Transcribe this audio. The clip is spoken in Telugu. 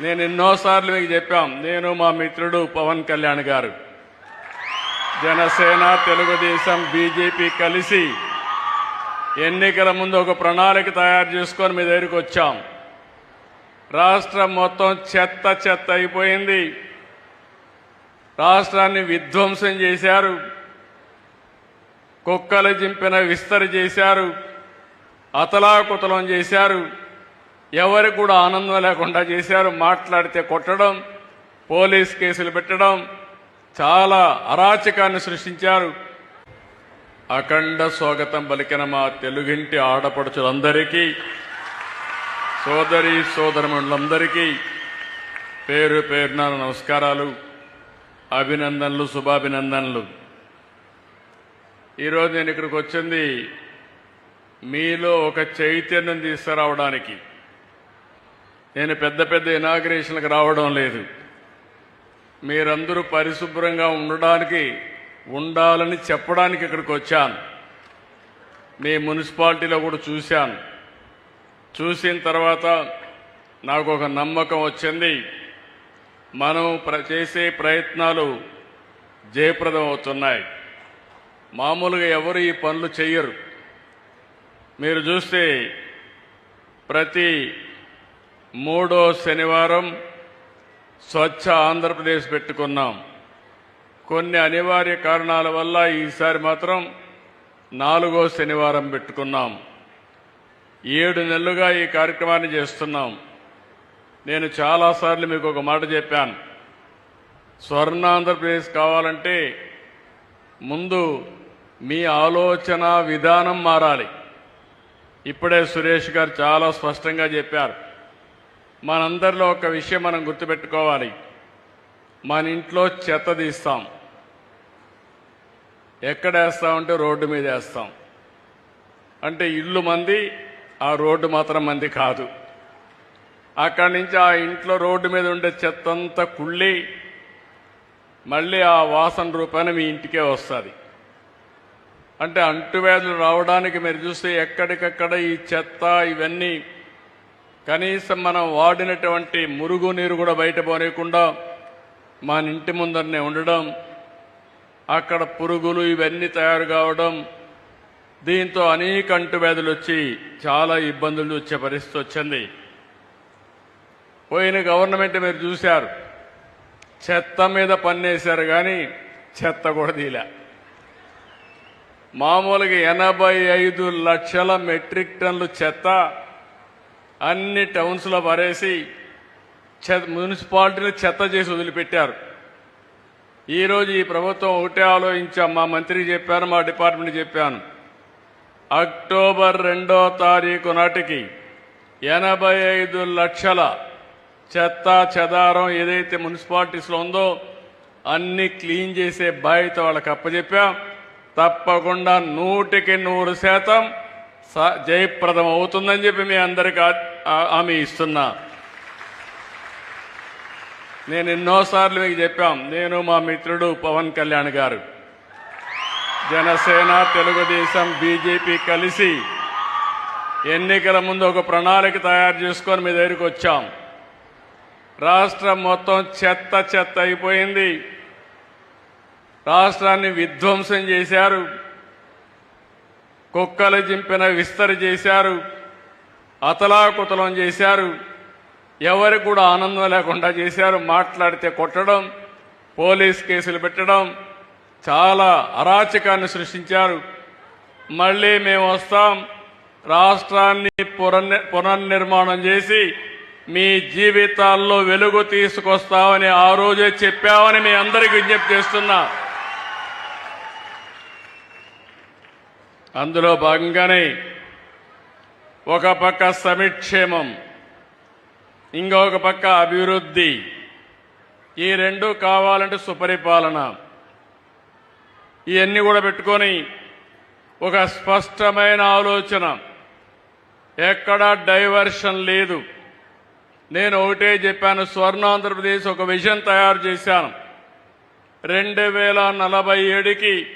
నేను ఎన్నోసార్లు మీకు చెప్పాం. నేను మా మిత్రుడు పవన్ కళ్యాణ్ గారు. జనసేన తెలుగుదేశం బీజేపీ కలిసి ఎన్నికల ముందు ఒక ప్రణాళిక తయారు చేసుకొని మీ దగ్గరికి వచ్చాం. రాష్ట్రం మొత్తం చెత్త చెత్త అయిపోయింది. రాష్ట్రాన్ని విధ్వంసం చేశారు. కుక్కలు చింపిన విస్తరి చేశారు. అతలాకుతలం చేశారు. ఎవరికి కూడా ఆనందం లేకుండా చేశారు మాట్లాడితే కొట్టడం పోలీస్ కేసులు పెట్టడం చాలా అరాచకాన్ని సృష్టించారు. అఖండ స్వాగతం పలికిన మా తెలుగింటి ఆడపడుచులందరికీ సోదరి సోదరములందరికీ పేరు పేరున నమస్కారాలు అభినందనలు శుభాభినందనలు. ఈరోజు నేను ఇక్కడికి వచ్చింది మీలో ఒక చైతన్యం తీసుకురావడానికి. నేను పెద్ద పెద్ద ఇనాగ్రేషన్లకు రావడం లేదు. మీరందరూ పరిశుభ్రంగా ఉండడానికి ఉండాలని చెప్పడానికి ఇక్కడికి వచ్చాను. మీ మున్సిపాలిటీలో కూడా చూశాను. చూసిన తర్వాత నాకు ఒక నమ్మకం వచ్చింది. మనం ప్ర చేసే ప్రయత్నాలు జయప్రదం అవుతున్నాయి మామూలుగా ఎవరు ఈ పనులు చెయ్యరు. మీరు చూస్తే ప్రతి మూడో శనివారం స్వచ్ఛ ఆంధ్రప్రదేశ్ పెట్టుకున్నాం. కొన్ని అనివార్య కారణాల వల్ల ఈసారి మాత్రం నాలుగో శనివారం పెట్టుకున్నాం. ఏడు నెలలుగా ఈ కార్యక్రమాన్ని చేస్తున్నాం. నేను చాలాసార్లు మీకు ఒక మాట చెప్పాను. స్వర్ణ ఆంధ్రప్రదేశ్ కావాలంటే ముందు మీ ఆలోచన విధానం మారాలి. ఇప్పుడే సురేష్ గారు చాలా స్పష్టంగా చెప్పారు. మనందరిలో ఒక విషయం మనం గుర్తుపెట్టుకోవాలి. మన ఇంట్లో చెత్త తీస్తాం. ఎక్కడ వేస్తామంటే రోడ్డు మీద వేస్తాం. అంటే ఇల్లు మంది ఆ రోడ్డు మాత్రం మంది కాదు. అక్కడి నుంచి ఆ ఇంట్లో రోడ్డు మీద ఉండే చెత్త అంతా కుళ్ళి మళ్ళీ ఆ వాసన రూపాన మీ ఇంటికే వస్తుంది. అంటే అంటువ్యాధులు రావడానికి మీరు చూస్తే ఎక్కడికక్కడ ఈ చెత్త ఇవన్నీ కనీసం మనం వాడినటువంటి మురుగు నీరు కూడా బయట పోనీయకుండా మన ఇంటి ముందరనే ఉండడం అక్కడ పురుగులు ఇవన్నీ తయారు కావడం దీంతో అనేక అంటువ్యాధులు వచ్చి చాలా ఇబ్బందులు వచ్చే పరిస్థితి వచ్చింది. పోయిన గవర్నమెంట్ మీరు చూశారు చెత్త మీద పన్నేశారు కానీ చెత్త కూడా తీలా మామూలుగా ఎనభై ఐదు లక్షల మెట్రిక్ టన్నులు చెత్త అన్ని టౌన్స్లో పరేసి చెత్త మున్సిపాలిటీని చెత్త చేసి వదిలిపెట్టారు. ఈరోజు ఈ ప్రభుత్వం ఒకటే ఆలోచించాం. మా మంత్రికి చెప్పాను మా డిపార్ట్మెంట్ చెప్పాను. అక్టోబర్ రెండో తారీఖు నాటికి ఎనభై ఐదు లక్షల చెత్త చెదారం ఏదైతే మున్సిపాలిటీస్లో ఉందో అన్ని క్లీన్ చేసే బాధ్యత వాళ్ళకి అప్పచెప్పాం తప్పకుండా నూటికి నూరు శాతం జయప్రదం అవుతుందని చెప్పి మీ అందరికీ ఆమె హామీ ఇస్తున్నా. నేను ఎన్నోసార్లు మీకు చెప్పాం నేను మా మిత్రుడు పవన్ కళ్యాణ్ గారు. జనసేన తెలుగుదేశం బీజేపీ కలిసి ఎన్నికల ముందు ఒక ప్రణాళిక తయారు చేసుకొని మీ దగ్గరికి వచ్చాం. రాష్ట్రం మొత్తం చెత్త చెత్త అయిపోయింది. రాష్ట్రాన్ని విధ్వంసం చేశారు. కుక్కలు చింపిన విస్తరి చేశారు అతలాకుతలం చేశారు ఎవరికి కూడా ఆనందం లేకుండా చేశారు మాట్లాడితే కొట్టడం పోలీస్ కేసులు పెట్టడం చాలా అరాచకాన్ని సృష్టించారు. మళ్ళీ మేము వస్తాం రాష్ట్రాన్ని పునర్నిర్మాణం చేసి మీ జీవితాల్లో వెలుగు తీసుకొస్తామని ఆ రోజే చెప్పామని మీ అందరికీ విజ్ఞప్తి చేస్తున్నా. అందులో భాగంగానే ఒక పక్క సమిక్షేమం ఇంకొక పక్క అభివృద్ధి. ఈ రెండు కావాలంటే సుపరిపాలన. ఇవన్నీ కూడా పెట్టుకొని ఒక స్పష్టమైన ఆలోచన. ఎక్కడా డైవర్షన్ లేదు. నేను ఒకటే చెప్పాను స్వర్ణ ఆంధ్రప్రదేశ్ ఒక విజన్ తయారు చేశాను. రెండు వేల నలభై ఏడుకి